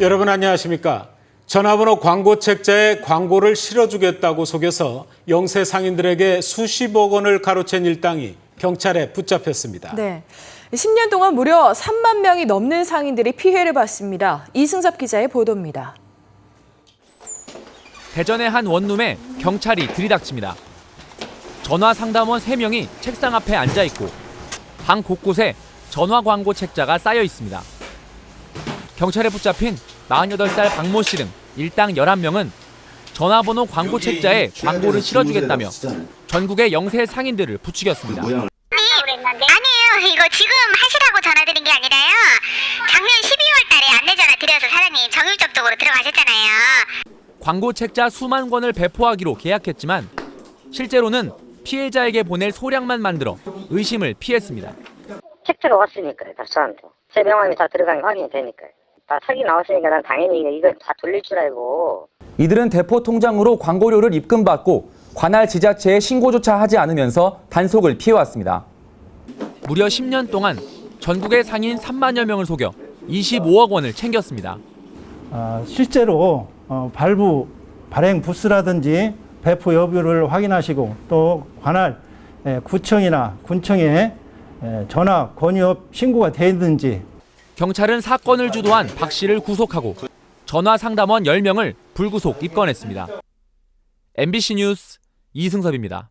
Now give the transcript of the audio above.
여러분 안녕하십니까? 전화번호 광고 책자에 광고를 실어주겠다고 속여서 영세 상인들에게 수십억 원을 가로챈 일당이 경찰에 붙잡혔습니다. 네. 10년 동안 무려 3만 명이 넘는 상인들이 피해를 봤습니다. 이승섭 기자의 보도입니다. 대전의 한 원룸에 경찰이 들이닥칩니다. 전화 상담원 3명이 책상 앞에 앉아 있고 방 곳곳에 전화 광고 책자가 쌓여 있습니다. 경찰에 붙잡힌 48살 박모 씨 등 일당 11명은 전화번호 광고 책자에 광고를 실어주겠다며 전국의 영세 상인들을 부추겼습니다. 아니에요. 이거 지금 하시라고 전화드린 게 아니라요. 작년 12월 달에 안내 전화 드려서 사장님 정육점쪽으로 들어가셨잖아요. 광고 책자 수만 권을 배포하기로 계약했지만 실제로는 피해자에게 보낼 소량만 만들어 의심을 피했습니다. 책자가 왔으니까요, 다 저한테. 제 명함이 다 들어간 게 확인이 되니까요. 다 사기 나왔으니까 난 당연히 이거 다 돌릴 줄 알고 이들은 대포 통장으로 광고료를 입금받고 관할 지자체에 신고조차 하지 않으면서 단속을 피해왔습니다. 무려 10년 동안 전국의 상인 3만여 명을 속여 25억 원을 챙겼습니다. 아, 실제로 어, 발부 발행 부스라든지 배포 여부를 확인하시고 또 관할 예, 구청이나 군청에 예, 전화 권유업 신고가 돼 있는지 경찰은 사건을 주도한 박 씨를 구속하고 전화 상담원 10명을 불구속 입건했습니다. MBC 뉴스 이승섭입니다.